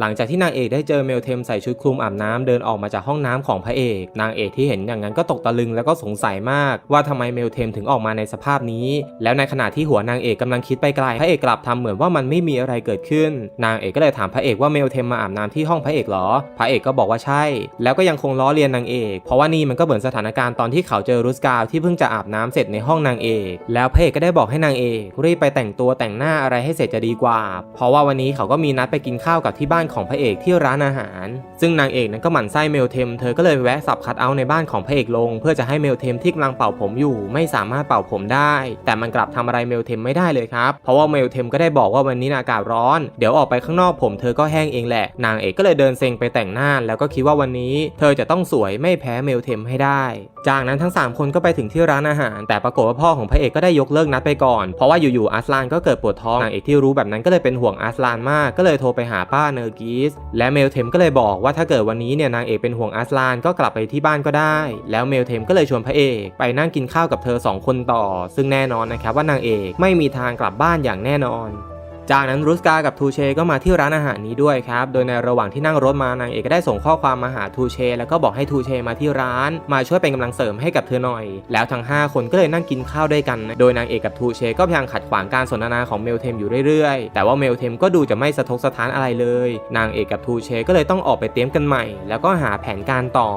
หลังจากที่นางเอกได้เจอเมลเทมใส่ชุดคลุมอาบน้ำเดินออกมาจากห้องน้ำของพระเอก นางเอกที่เห็นอย่างนั้นก็ตกตะลึงแล้วก็สงสัยมาก ว่าทำไมเมลเทมถึงออกมาในสภาพนี้ แล้วในขณะที่หัวนางเอกกำลังคิดไปไกลพระเอกกลับทำเหมือนว่ามันไม่มีอะไรเกิดขึ้น นางเอกก็เลยถามพระเอกว่าเมลเทมมาอาบน้ำที่ห้องพระเอกเหรอ พระเอกก็บอกว่าใช่ แล้วก็ยังคงล้อเลียนนางเอก เพราะว่านี่มันก็เหมือนสถานการณ์ตอนที่เขาเจอรุสกาที่เพิ่งจะอาบน้ำเสร็จในห้องนางเอก แล้วพระเอกก็ได้บอกให้นางเอกรีบไปแต่งตัวแต่งหน้าอะไรให้เสร็จจะดีกว่า เพราะว่าวันนี้เขาก็มีนัดไปกินข้าวกับที่บ้านของพระเอกที่ร้านอาหาร ซึ่งนางเอกนั้นก็หมั่นไส้เมลเทมเธอก็เลยแวะสับคัดเอาในบ้านของพระเอกลง เพื่อจะให้เมลเทมที่กำลังเป่าผมอยู่ไม่สามารถเป่าผมได้ แต่มันกลับทำอะไรเมลเทมไม่ได้เลยครับ เพราะว่าเมลเทมก็ได้บอกว่าวันนี้อากาศร้อน เดี๋ยวออกไปข้างนอกผมเธอก็แห้งเองแหละ นางเอกก็เลยเดินเซ็งไปแต่งหน้า แล้วก็คิดว่าวันนี้ เธอจะต้องสวยไม่แพ้เมลเทมให้ได้ จากนั้นทั้ง 3 คนก็ไปถึงที่ร้านอาหาร แต่ปรากฏว่าพ่อของพระเอกก็ได้ยกเลิกนัดไปก่อน เพราะว่าอยู่ๆอัสลานก็เกิดปวดท้อง นางเอกที่รู้แบบนั้นก็เลยเป็นห่วงอัสลานมาก ก็เลยโทรไปหาป้าเนอร์กีส และเมลเทมก็เลยบอกว่าถ้าเกิดวันนี้เนี่ยนางเอกเป็นห่วงอัสลานก็กลับไปที่บ้านก็ได้ แล้วเมลเทมก็เลยชวนพระเอกไปนั่งกินข้าวกับเธอ 2 คนต่อ ซึ่งแน่นอนนะครับว่านางเอกไม่มีทางกลับบ้านอย่างแน่นอน จากนั้นรุสกากับทูเชก็มาที่ร้านอาหารนี้ด้วยครับ โดยในระหว่างที่นั่งรถมานางเอกก็ได้ส่งข้อความมาหาทูเช แล้วก็บอกให้ทูเชมาที่ร้าน มาช่วยเป็นกำลังเสริมให้กับเธอหน่อย แล้วทั้ง 5 คนก็เลยนั่งกินข้าวด้วยกัน โดยนางเอกกับทูเชก็พยายามขัดขวางการสนทนาของเมลเทมอยู่เรื่อยๆ แต่ว่าเมลเทมก็ดูจะไม่สะทกสะท้านอะไรเลย นางเอกกับทูเชก็เลยต้องออกไปเตรียมกันใหม่ แล้วก็หาแผนการต่อ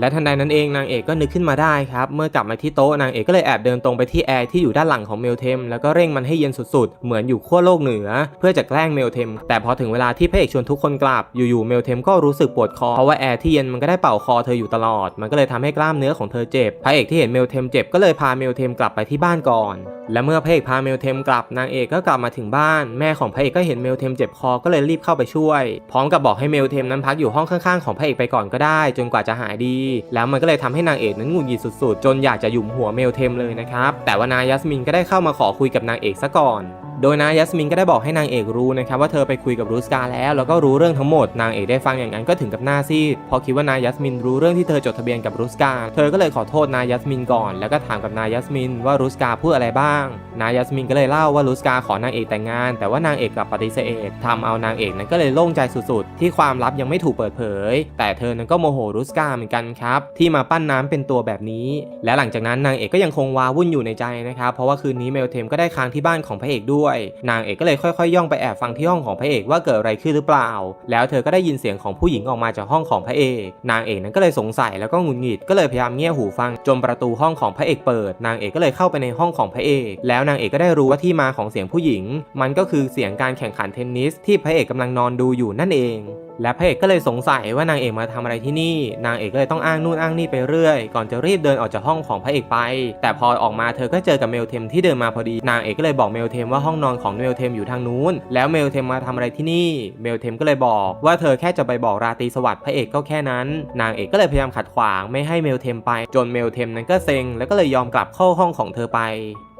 และทันใดนั้นเองนางเอกก็นึกขึ้นมาได้ครับ เมื่อกลับมาที่โต๊ะนางเอกก็เลยแอบเดินตรงไปที่แอร์ที่อยู่ด้านหลังของเมลเทมแล้วก็เร่งมันให้เย็นสุดๆ เหมือนอยู่ขั้วโลกเหนือ เพื่อจะแกล้งเมลเทม แต่พอถึงเวลาที่พระเอกชวนทุกคนกลับอยู่ๆเมลเทมก็รู้สึกปวดคอเพราะว่าแอร์ที่เย็นมันก็ได้เป่าคอเธออยู่ตลอด มันก็เลยทำให้กล้ามเนื้อของเธอเจ็บพระเอกที่เห็นเมลเทมเจ็บก็เลยพาเมลเทมกลับไปที่บ้านก่อนและเมื่อพระเอกพาเมลเทมกลับนางเอกก็กลับมาถึงบ้าน แม่ของพระเอกก็เห็นเมลเทมเจ็บคอก็เลยรีบเข้าไปช่วย พร้อมกับบอกให้เมลเทมนั้นพักอยู่ห้องข้างๆของพระเอกไปก่อนก็ได้ จนกว่าจะหายดี แล้วมันก็เลยทำให้นางเอกนั้นงุนหงิดสุดๆ จนอยากจะหยุมหัวเมลเทมเลยนะครับแต่ว่านายยัสมินก็ได้เข้ามาขอคุยกับนางเอกซะก่อน โดยนายยัสมินก็ได้บอกให้นางเอกรู้นะครับว่าเธอไปคุยกับรูสกาแล้ว แล้วก็รู้เรื่องทั้งหมดนางเอกได้ฟังอย่างนั้นก็ถึงกับหน้าซีดพราะคิดว่านายยัสมินรู้เรื่องที่เธอจดทะเบียนกับรูสกา เธอก็เลยขอโทษนายยัสมินก่อน แล้วก็ถามกับนายยัสมินว่ารูสกาพูดอะไรบ้าง นายยัสมินก็เลยเล่าว่ารูสกาขอนางเอกแต่งงาน แต่ว่านางเอกกลับปฏิเสธทำเอานางเอกนั้นก็เลยโล่งใจสุดๆ ที่ความลับยังไม่ถูกเปิดเผย แต่เธอนั้นก็โมโหรูสกาเหมือนกันครับที่มาปั้นน้ำเป็นตัวแบบนี้ และหลังจากนั้นนางเอกก็ยังคงวาวุ่นอยู่ในใจนะครับเพราะว่าคืนนี้เมลเทมก็ได้ค้างที่บ้านของพระเอกด้วยนางเอกก็เลยค่อยๆย่องไปแอบฟังที่ห้องของพระเอกว่าเกิดอะไรขึ้นหรือเปล่า แล้วเธอก็ได้ยินเสียงของผู้หญิงออกมาจากห้องของพระเอก นางเอกนั้นก็เลยสงสัยแล้วก็หงุดหงิดก็เลยพยายามเงี่ยหูฟังจนประตูห้องของพระเอกเปิด นางเอกก็เลยเข้าไปในห้องของพระเอก แล้วนางเอกก็ได้รู้ว่าที่มาของเสียงผู้หญิง มันก็คือเสียงการแข่งขันเทนนิสที่พระเอกกำลังนอนดูอยู่นั่นเอง และพระเอกก็เลยสงสัยว่านางเอกมาทำอะไรที่นี่ นางเอกก็เลยต้องอ้างนู่นอ้างนี่ไปเรื่อย ก่อนจะรีบเดินออกจากห้องของพระเอกไป แต่พอออกมาเธอก็เจอกับเมลเทมที่เดินมาพอดี นางเอกก็เลยบอกเมลเทมว่าห้องนอนของเมลเทมอยู่ทางนู้น แล้วเมลเทมมาทำอะไรที่นี่ เมลเทมก็เลยบอกว่าเธอแค่จะไปบอกราตรีสวัสดิ์พระเอกก็แค่นั้น นางเอกก็เลยพยายามขัดขวางไม่ให้เมลเทมไป จนเมลเทมนั้นก็เซ็งแล้วก็เลยยอมกลับเข้าห้องของเธอไป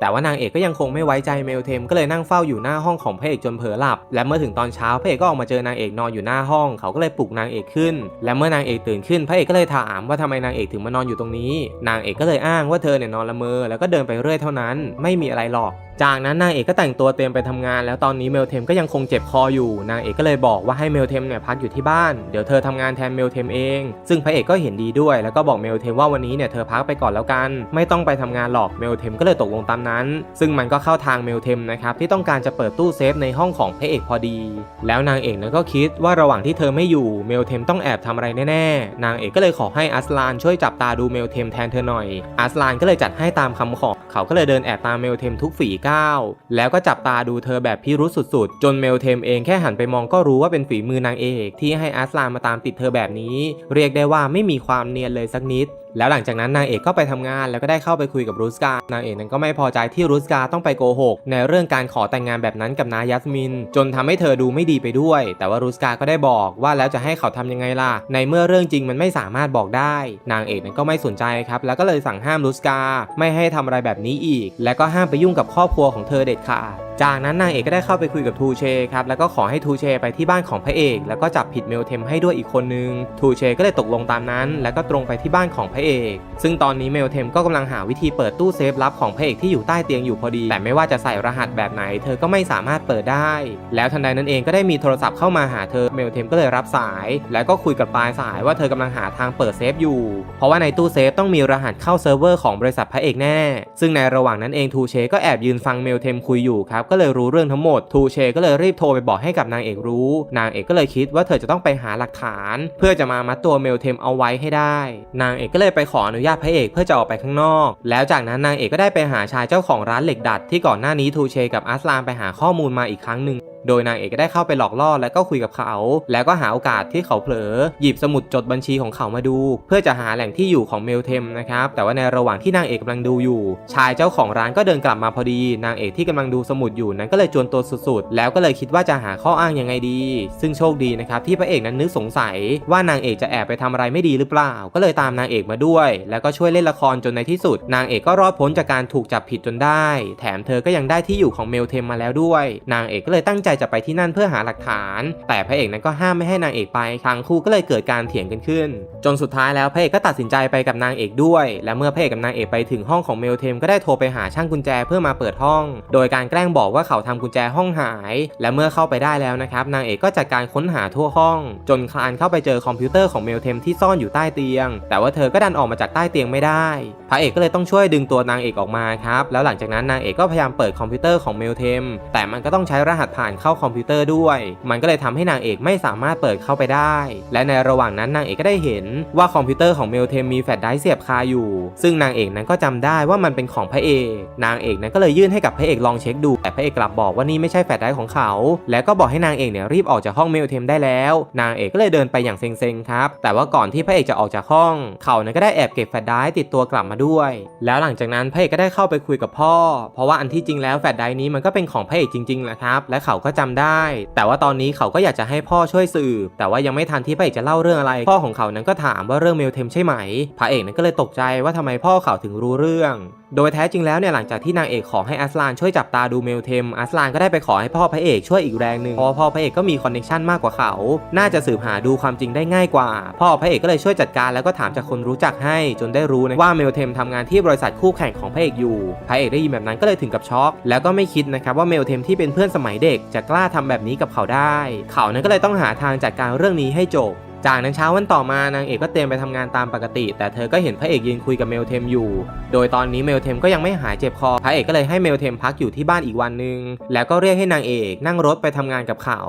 แต่ว่านางเอกก็ยังคงไม่ไว้ใจเมลเทมก็เลยนั่งเฝ้าอยู่หน้าห้องของพระเอกจนเผลอหลับ และเมื่อถึงตอนเช้าพระเอกก็ออกมาเจอนางเอกนอนอยู่หน้าห้อง เขาก็เลยปลุกนางเอกขึ้น และเมื่อนางเอกตื่นขึ้นพระเอกก็เลยถามว่าทำไมนางเอกถึงมานอนอยู่ตรงนี้ นางเอกก็เลยอ้างว่าเธอเนี่ยนอนละเมอ แล้วก็เดินไปเรื่อยเท่านั้น ไม่มีอะไรหรอก จากนั้นนางเอกก็แต่งตัวเตรียมไปทำงาน แล้วตอนนี้เมลเทมก็ยังคงเจ็บคออยู่ นางเอกก็เลยบอกว่าให้เมลเทมเนี่ยพักอยู่ที่บ้าน เดี๋ยวเธอทำงานแทนเมลเทมเอง ซึ่งพระเอกก็เห็นดีด้วย แล้วก็บอกเมลเทมว่าวันนี้เนี่ยเธอพักไปก่อนแล้วกัน ไม่ต้องไปทำงานหรอก เมลเทมก็เลยตกลงตามนั้น ซึ่งมันก็เข้าทางเมลเทมนะครับที่ต้องการจะเปิดตู้เซฟในห้องของพระเอกพอดี แล้วนางเอกนั้นก็คิดว่าระหว่างที่เธอไม่อยู่ เมลเทมต้องแอบทำอะไรแน่ๆ นางเอกก็เลยขอให้อัสลานช่วยจับตาดูเมลเทมแทนเธอหน่อย อัสลานก็เลยจัดให้ตามคำขอ เขาก็เลยเดินแอบตามเมลเทมทุกฝีก้าวแล้วก็จับตาดูเธอแบบพิรุษสุดๆ จนเมลเทมเองแค่หันไปมองก็รู้ว่าเป็นฝีมือนางเอก ที่ให้อัสลานมาตามติดเธอแบบนี้ เรียกได้ว่าไม่มีความเนียนเลยสักนิด แล้วหลังจากนั้นนางเอกก็ไปทำงานแล้วก็ได้เข้าไปคุยกับรูสกานางเอกนั้นก็ไม่พอใจที่รูสกาต้องไปโกหก ในเรื่องการขอแต่งงานแบบนั้นกับนายัสมิน จนทำให้เธอดูไม่ดีไปด้วย แต่ว่ารูสกาก็ได้บอกว่าแล้วจะให้เขาทำยังไงล่ะ ในเมื่อเรื่องจริงมันไม่สามารถบอกได้ นางเอกนั้นก็ไม่สนใจครับ แล้วก็เลยสั่งห้ามรูสกาไม่ให้ทำอะไรแบบนี้อีก และก็ห้ามไปยุ่งกับครอบครัวของเธอเด็ดขาดจากนั้นนางเอกก็ได้เข้าไปคุยกับทูเชครับแล้วก็ขอให้ทูเชไปที่บ้านของพระเอก แล้วก็จับผิดเมลเทมให้ด้วยอีกคนนึงทูเชก็เลยตกลงตามนั้น แล้วก็ตรงไปที่บ้านของพระเอก ซึ่งตอนนี้เมลเทมก็กำลังหาวิธีเปิดตู้เซฟลับของพระเอกที่อยู่ใต้เตียงอยู่พอดี แต่ไม่ว่าจะใส่รหัสแบบไหน เธอก็ไม่สามารถเปิดได้ แล้วทันใดนั้นเองก็ได้มีโทรศัพท์เข้ามาหาเธอเมลเทมก็เลยรับสาย แล้วก็คุยกับปลายสายว่าเธอกำลังหาทางเปิดเซฟอยู่ เพราะว่าในตู้เซฟต้องมีรหัสเข้าเซิร์ฟเวอร์ของบริษัทพระเอกแน่ ซึ่งในระหว่างนั้นเองทูเชก็แอบยืนฟังเมลเทมคุยอยู่ครับก็เลยรู้เรื่องทั้งหมดทูเชก็เลยรีบโทรไปบอกให้กับนางเอกรู้ นางเอกก็เลยคิดว่าเธอจะต้องไปหาหลักฐาน เพื่อจะมามัดตัวเมลเทมเอาไว้ให้ได้ นางเอกก็เลยไปขออนุญาตพระเอกเพื่อจะออกไปข้างนอก แล้วจากนั้นนางเอกก็ได้ไปหาชายเจ้าของร้านเหล็กดัดที่ก่อนหน้านี้ทูเชกับอัสลามไปหาข้อมูลมาอีกครั้งหนึ่ง โดยนางเอกก็ได้เข้าไปหลอกล่อแล้วก็คุยกับเขา แล้วก็หาโอกาสที่เขาเผลอ หยิบสมุดจดบัญชีของเขามาดู เพื่อจะหาแหล่งที่อยู่ของเมลเทมนะครับแต่ว่าในระหว่างที่นางเอกกำลังดูอยู่ ชายเจ้าของร้านก็เดินกลับมาพอดี นางเอกที่กำลังดูสมุดอยู่นั้นก็เลยจวนตัวสุดๆ แล้วก็เลยคิดว่าจะหาข้ออ้างยังไงดี ซึ่งโชคดีนะครับที่พระเอกนั้นนึกสงสัยว่านางเอกจะแอบไปทำอะไรไม่ดีหรือเปล่า ก็เลยตามนางเอกมาด้วย แล้วก็ช่วยเล่นละครจนในที่สุด นางเอกก็รอดพ้นจากการถูกจับผิดจนได้ แถมเธอก็ยังได้ที่อยู่ของเมลเทมมาแล้วด้วย นางเอกก็เลยตั้งใจจะไปที่นั่นเพื่อหาหลักฐาน แต่พระเอกนั้นก็ห้ามไม่ให้นางเอกไปทั้งคู่ก็เลยเกิดการเถียงกันขึ้น จนสุดท้ายแล้วพระเอกก็ตัดสินใจไปกับนางเอกด้วย และเมื่อพระเอกกับนางเอกไปถึงห้องของเมลเทมก็ได้โทรไปหาช่างกุญแจเพื่อมาเปิดห้อง โดยการแกล้งบอกว่าเขาทำกุญแจห้องหาย และเมื่อเข้าไปได้แล้วนะครับนางเอกก็จัดการค้นหาทั่วห้อง จนคลานเข้าไปเจอคอมพิวเตอร์ของเมลเทมที่ซ่อนอยู่ใต้เตียง แต่ว่าเธอก็ดันออกมาจากใต้เตียงไม่ได้ พระเอกก็เลยต้องช่วยดึงตัวนางเอกออกมาครับแล้วหลังจากนั้นนางเอกก็พยายามเปิดคอมพิวเตอร์ของเมลเทมแต่มันก็ต้องใช้รหัสผ่านเข้าคอมพิวเตอร์ด้วย มันก็เลยทำให้นางเอกไม่สามารถเปิดเข้าไปได้ และในระหว่างนั้นนางเอกก็ได้เห็นว่าคอมพิวเตอร์ของเมลเทมมีแฟลชไดร์เสียบคาอยู่ ซึ่งนางเอกนั้นก็จำได้ว่ามันเป็นของพระเอก นางเอกนั้นก็เลยยื่นให้กับพระเอกลองเช็คดู แต่พระเอกกลับบอกว่านี่ไม่ใช่แฟลชไดร์ของเขา แล้วก็บอกให้นางเอกเนี่ยรีบออกจากห้องเมลเทมได้แล้ว นางเอกก็เลยเดินไปอย่างเซ็งๆครับ แต่ว่าก่อนที่พระเอกจะออกจากห้อง เขานั้นก็ได้แอบเก็บแฟลชไดร์ติดตัวกลับมาด้วย แล้วหลังจากนั้นพระเอกก็ได้เข้าไปคุยกับพ่อ เพราะว่าอันที่จริงแล้วแฟลชไดร์นี้มันก็เป็นของพระเอกจริงๆแหละครับ และเขาก็จำได้ แต่ว่าตอนนี้เขาก็อยากจะให้พ่อช่วยสืบ แต่ว่ายังไม่ทันที่พระเอกจะเล่าเรื่องอะไร พ่อของเขานั้นก็ถามว่าเรื่องเมลเทมใช่ไหม พระเอกนั้นก็เลยตกใจว่าทำไมพ่อเขาถึงรู้เรื่อง โดยแท้จริงแล้วเนี่ยหลังจากที่นางเอกขอให้อัสลานช่วยจับตาดูเมลเทมอัสลานก็ได้ไปขอให้พ่อพระเอกช่วยอีกแรงหนึ่งเพราะพ่อพระเอกก็มีคอนเนคชันมากกว่าเขา น่าจะสืบหาดูความจริงได้ง่ายกว่า พ่อพระเอกก็เลยช่วยจัดการแล้วก็ถามจากคนรู้จักให้ จนได้รู้นะว่าเมลเทมทำงานที่บริษัทคู่แข่งของพระเอกอยู่พระเอกได้ยินแบบนั้นก็เลยถึงกับช็อกแล้วก็ไม่คิดนะครับว่าเมลเทมที่เป็นเพื่อนสมัยเด็กจะกล้าทำแบบนี้กับเขาได้ เขานั้นก็เลยต้องหาทางจัดการเรื่องนี้ให้จบ จากนั้นเช้าวันต่อมานางเอกก็เตรียมไปทำงานตามปกติ แต่เธอก็เห็นพระเอกยืนคุยกับเมลเทมอยู่ โดยตอนนี้เมลเทมก็ยังไม่หายเจ็บคอ พระเอกก็เลยให้เมลเทมพักอยู่ที่บ้านอีกวันหนึ่งแล้วก็เรียกให้นางเอกนั่งรถไปทำงานกับเขา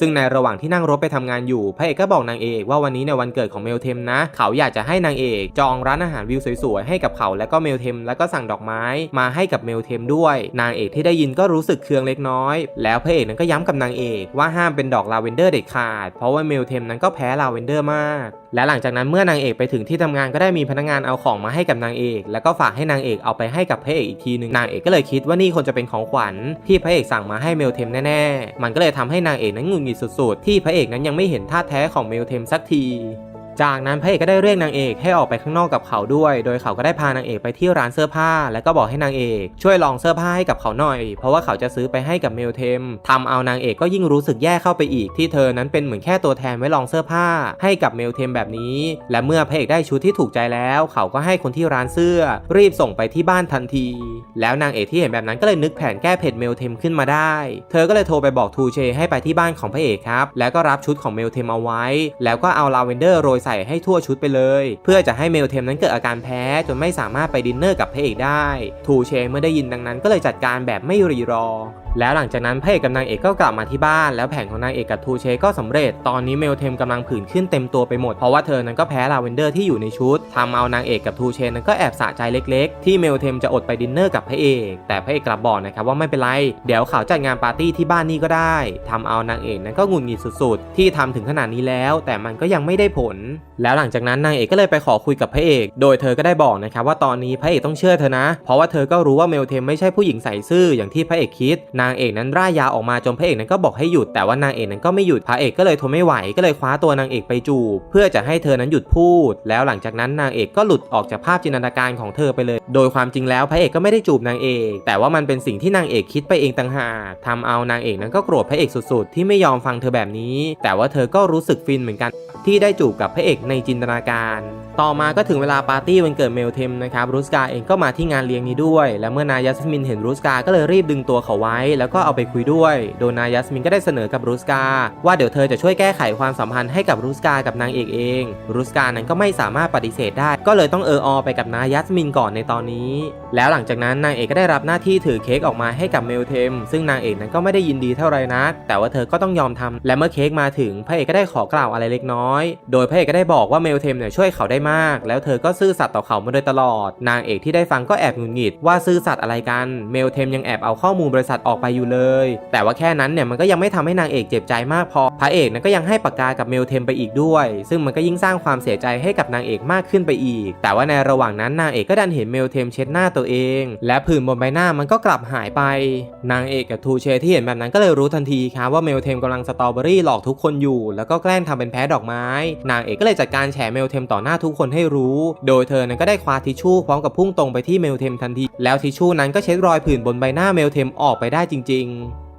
ซึ่งในระหว่างที่นั่งรถไปทำงานอยู่ พระเอกก็บอกนางเอกว่าวันนี้ในวันเกิดของเมลเทมนะ เขาอยากจะให้นางเอกจองร้านอาหารวิวสวยๆให้กับเขาและก็เมลเทมแล้วก็สั่งดอกไม้มาให้กับเมลเทมด้วย นางเอกที่ได้ยินก็รู้สึกเคืองเล็กน้อย แล้วพระเอกนั้นก็ย้ำกับนางเอกว่าห้ามเป็นดอกลาเวนเดอร์เด็ดขาด เพราะว่าเมลเทมนั้นก็แพ้ลาเวนเดอร์มาก และหลังจากนั้นเมื่อนางเอกไปถึงที่ทำงานก็ได้มีพนักงานเอาของมาให้กับนางเอก แล้วก็ฝากให้นางเอกเอาไปให้กับพระเอกอีกทีหนึ่งนางเอกก็เลยคิดว่านี่คนจะเป็นของขวัญที่พระเอกสั่งมาให้เมลเทมแน่ๆ มันก็เลยทำให้นางเอกนั้นงุนงิดสุดๆ ที่พระเอกนั้นยังไม่เห็นท่าแท้ของเมลเทมสักที จากนั้นพระเอกก็ได้เรียกนางเอกให้ออกไปข้างนอกกับเขาด้วย โดยเขาก็ได้พานางเอกไปที่ร้านเสื้อผ้า แล้วก็บอกให้นางเอกช่วยลองเสื้อผ้าให้กับเขาหน่อย เพราะว่าเขาจะซื้อไปให้กับเมลเทมทำเอานางเอกก็ยิ่งรู้สึกแย่เข้าไปอีกที่เธอนั้นเป็นเหมือนแค่ตัวแทนไว้ลองเสื้อผ้า ให้กับเมลเทมแบบนี้ และเมื่อพระเอกได้ชุดที่ถูกใจแล้ว เขาก็ให้คนที่ร้านเสื้อ รีบส่งไปที่บ้านทันที แล้วนางเอกที่เห็นแบบนั้นก็เลยนึกแผนแก้เผ็ดเมลเทมขึ้นมาได้ เธอก็เลยโทรไปบอกทูเชให้ไปที่บ้านของพระเอกครับ แล้วก็รับชุดของเมลเทมเอาไว้ แล้วก็เอาลาเวนเดอร์โรยใส่ให้ทั่วชุดไปเลย เพื่อจะให้เมลเทมนั้นเกิดอาการแพ้จนไม่สามารถไปดินเนอร์กับพระเอกได้ ทูเชเมื่อได้ยินดังนั้นก็เลยจัดการแบบไม่รีรอ แล้วหลังจากนั้นพระเอกกับนางเอกก็กลับมาที่บ้าน แล้วแผนของนางเอกกับทูเชก็สำเร็จ ตอนนี้เมลเทมกำลังผื่นขึ้นเต็มตัวไปหมด เพราะว่าเธอนั้นก็แพ้ลาเวนเดอร์ที่อยู่ในชุดทำเอานางเอกกับทูเชนั้นก็แอบสะใจเล็กๆ ที่เมลเทมจะอดไปดินเนอร์กับพระเอก แต่พระเอกกลับบอกนะครับว่าไม่เป็นไร เดี๋ยวเขาจัดงานปาร์ตี้ที่บ้านนี่ก็ได้ทำเอานางเอกนั้นก็งุดหงิดสุดๆ ที่ทำถึงขนาดนี้แล้ว แต่มันก็ยังไม่ได้ผล แล้วหลังจากนั้นนางเอกก็เลยไปขอคุยกับพระเอก โดยเธอก็ได้บอกนะครับว่าตอนนี้พระเอกต้องเชื่อเธอนะ เพราะว่าเธอก็รู้ว่าเมลเทมไม่ใช่ผู้หญิงใส่ซื่ออย่างที่พระเอกคิดนางเอกนั้นร่ายยาวออกมาจนพระเอกนั้นก็บอกให้หยุดแต่ว่านางเอกนั้นก็ไม่หยุดพระเอกก็เลยทนไม่ไหวก็เลยคว้าตัวนางเอกไปจูบเพื่อจะให้เธอนั้นหยุดพูด แล้วหลังจากนั้นนางเอกก็หลุดออกจากภาพจินตนาการของเธอไปเลย โดยความจริงแล้วพระเอกก็ไม่ได้จูบนางเอก แต่ว่ามันเป็นสิ่งที่นางเอกคิดไปเองต่างหากทำเอานางเอกนั้นก็โกรธพระเอกสุดๆ ที่ไม่ยอมฟังเธอแบบนี้ แต่ว่าเธอก็รู้สึกฟินเหมือนกัน ที่ได้จูบกับพระเอกในจินตนาการ ต่อมาก็ถึงเวลาปาร์ตี้วันเกิดเมลเทมนะครับรูสกาเองก็มาที่งานเลี้ยงนี้ด้วย และเมื่อนายยัสมินเห็นรูสกาก็เลยรีบดึงตัวเขาไว้แล้วก็เอาไปคุยด้วย โดยนายยัสมินก็ได้เสนอกับรูสกา ว่าเดี๋ยวเธอจะช่วยแก้ไขความสัมพันธ์ให้กับรูสกากับนางเอกเองรูสกานั้นก็ไม่สามารถปฏิเสธได้ ก็เลยต้องเอออไปกับนายยัสมินก่อนในตอนนี้ แล้วหลังจากนั้นนางเอกก็ได้รับหน้าที่ถือเค้กออกมาให้กับเมลเทม ซึ่งนางเอกนั้นก็ไม่ได้ยินดีเท่าไรนัก แต่ว่าเธอก็ต้องยอมทำและเมื่อเค้กมาถึงพระเอกก็ได้ขอกล่าวอะไรเล็กน้อย โดยพระเอกก็ได้บอกว่าเมลเทมเนี่ยช่วยเขาได้มาก แล้วเธอก็ซื่อสัตย์ต่อเขามาโดยตลอด นางเอกที่ได้ฟังก็แอบหงุดหงิดว่าซื่อสัตย์อะไรกัน เมลเทมยังแอบเอาข้อมูลบริษัทออกไปอยู่เลย แต่ว่าแค่นั้นเนี่ยมันก็ยังไม่ทำให้นางเอกเจ็บใจมากพอ พระเอกนั้นก็ยังให้ปากกากับเมลเทมไปอีกด้วย ซึ่งมันก็ยิ่งสร้างความเสียใจให้กับนางเอกมากขึ้นไปอีก แต่ว่าในระหว่างนั้นนางเอกก็ดันเห็นเมลเทมเช็ดหน้าตัวเอง และผื่นบนใบหน้ามันก็กลับหายไป นางเอกกับทูเชที่เห็นแบบนั้นก็เลยรู้ทันทีครับว่าเมลเทมกำลังสตรอเบอรี่หลอกทุกคนอยู่ แล้วก็แกล้งทำเป็นแพ้ดอกไม้ นางเอกก็เลยจัดการแฉเมลเทมต่อหน้าทุกคนให้รู้ โดยเธอนั้นก็ได้คว้าทิชชู่พร้อมกับพุ่งตรงไปที่เมลเทมทันที แล้วทิชชู่นั้นก็เช็ดรอยผื่นบนใบหน้าเมลเทมออกไปได้จจริง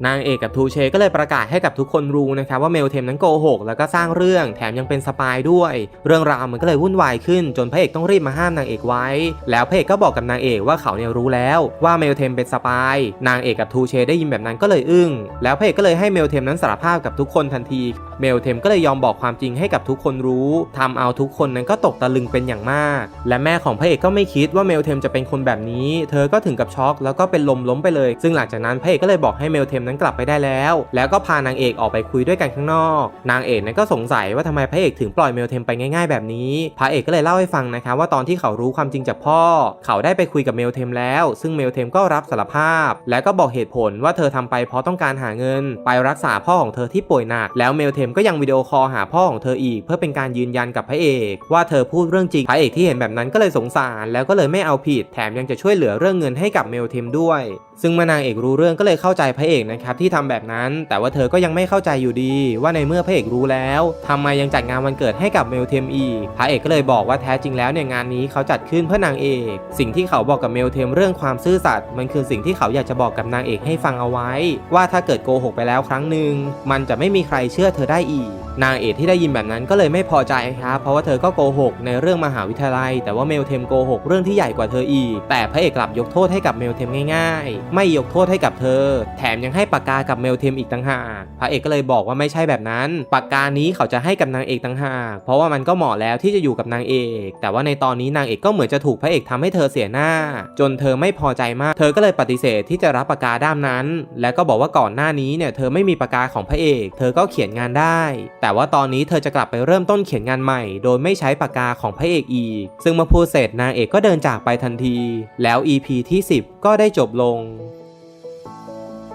นางเอกกับทูเชก็เลยประกาศให้กับทุกคนรู้นะครับว่าเมลเทมนั้นโกหกแล้วก็สร้างเรื่องแถมยังเป็นสปายด้วย เรื่องราวมันก็เลยวุ่นวายขึ้นจนพระเอกต้องรีบมาห้ามนางเอกไว้ แล้วพระเอกก็บอกกับนางเอกว่าเขาเนี่ยรู้แล้วว่าเมลเทมเป็นสปายนางเอกกับทูเชได้ยินแบบนั้นก็เลยอึ้งแล้วพระเอกก็เลยให้เมลเทมนั้นสารภาพกับทุกคนทันที เมลเทมก็เลยยอมบอกความจริงให้กับทุกคนรู้ทำเอาทุกคนนั้นก็ตกตะลึงเป็นอย่างมาก และแม่ของพระเอกก็ไม่คิดว่าเมลเทมจะเป็นคนแบบนี้ เธอก็ถึงกับช็อกแล้วก็เป็นลมล้มไปเลย ซึ่งหลังจากนั้นพระเอกก็เลยบอกให้เมลเทมนั้นกลับไปได้แล้ว แล้วก็พานางเอกออกไปคุยด้วยกันข้างนอก นางเอกนั้นก็สงสัยว่าทำไมพระเอกถึงปล่อยเมลเทมไปง่าย ๆ แบบนี้ พระเอกก็เลยเล่าให้ฟังนะคะว่าตอนที่เขารู้ความจริงจากพ่อ เขาได้ไปคุยกับเมลเทมแล้ว ซึ่งเมลเทมก็รับสารภาพ และก็บอกเหตุผลว่าเธอทำไปเพราะต้องการหาเงิน ไปรักษาพ่อของเธอที่ป่วยหนัก แล้วเมลเทมก็ยังวิดีโอคอลหาพ่อของเธออีก เพื่อเป็นการยืนยันกับพระเอก ว่าเธอพูดเรื่องจริง พระเอกที่เห็นแบบนั้นก็เลยสงสาร แล้วก็เลยไม่เอาผิด แถมยังจะช่วยเหลือเรื่องเงินให้กับเมลเทมด้วยซึ่งเมื่อนางเอกรู้เรื่องก็เลยเข้าใจพระเอกนะครับที่ทำแบบนั้น แต่ว่าเธอก็ยังไม่เข้าใจอยู่ดี ว่าในเมื่อพระเอกรู้แล้วทำไมยังจัดงานวันเกิดให้กับเมลเทมอีกพระเอกก็เลยบอกว่าแท้จริงแล้วเนี่ยงานนี้เขาจัดขึ้นเพื่อนางเอก สิ่งที่เขาบอกกับเมลเทมเรื่องความซื่อสัตย์มันคือสิ่งที่เขาอยากจะบอกกับนางเอกให้ฟังเอาไว้ ว่าถ้าเกิดโกหกไปแล้วครั้งหนึ่งมันจะไม่มีใครเชื่อเธอได้อีก นางเอกที่ได้ยินแบบนั้นก็เลยไม่พอใจครับเพราะว่าเธอก็โกหกในเรื่องมหาวิทยาลัย แต่ว่าเมลเทมโกหกเรื่องที่ใหญ่กว่าเธออีก แต่พระเอกกลับยกโทษให้กับเมลเทมง่ายๆ ไม่ยกโทษให้กับเธอ แถมยังให้ปากกากับเมลเทมอีกต่างหากพระเอกก็เลยบอกว่าไม่ใช่แบบนั้น ปากกานี้เขาจะให้กับนางเอกต่างหากเพราะว่ามันก็เหมาะแล้วที่จะอยู่กับนางเอก แต่ว่าในตอนนี้นางเอกก็เหมือนจะถูกพระเอกทำให้เธอเสียหน้า จนเธอไม่พอใจมาก เธอก็เลยปฏิเสธที่จะรับปากกาด้ามนั้น แล้วก็บอกว่าก่อนหน้านี้เนี่ยเธอไม่มีปากกาของพระเอก เธอก็เขียนงานได้แต่ว่าตอนนี้เธอจะกลับไปเริ่มต้นเขียนงานใหม่ โดยไม่ใช้ปากกาของพระเอกอีก ซึ่งเมื่อพูดเสร็จนางเอกก็เดินจากไปทันที แล้ว EP ที่ 10 ก็ได้จบลง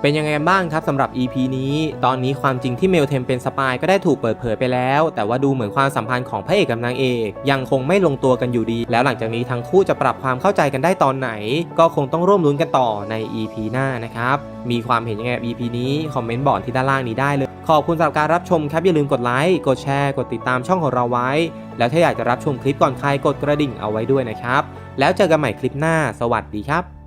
เป็นยังไงบ้างครับสำหรับ EP นี้ ตอนนี้ความจริงที่เมลเทมเป็นสปายก็ได้ถูกเปิดเผยไปแล้ว แต่ว่าดูเหมือนความสัมพันธ์ของพระเอกกับนางเอก ยังคงไม่ลงตัวกันอยู่ดี แล้วหลังจากนี้ทั้งคู่จะปรับความเข้าใจกันได้ตอนไหน ก็คงต้องร่วมลุ้นกันต่อใน EP หน้านะครับ มีความเห็นยังไงกับ EP นี้ คอมเมนต์บอกที่ด้านล่างนี้ได้เลย ขอบคุณสำหรับการรับชมครับอย่าลืมกดไลค์กดแชร์กดติดตามช่องของเราไว้ แล้วถ้าอยากจะรับชมคลิปก่อนใครกดกระดิ่งเอาไว้ด้วยนะครับ แล้วเจอกันใหม่คลิปหน้า สวัสดีครับ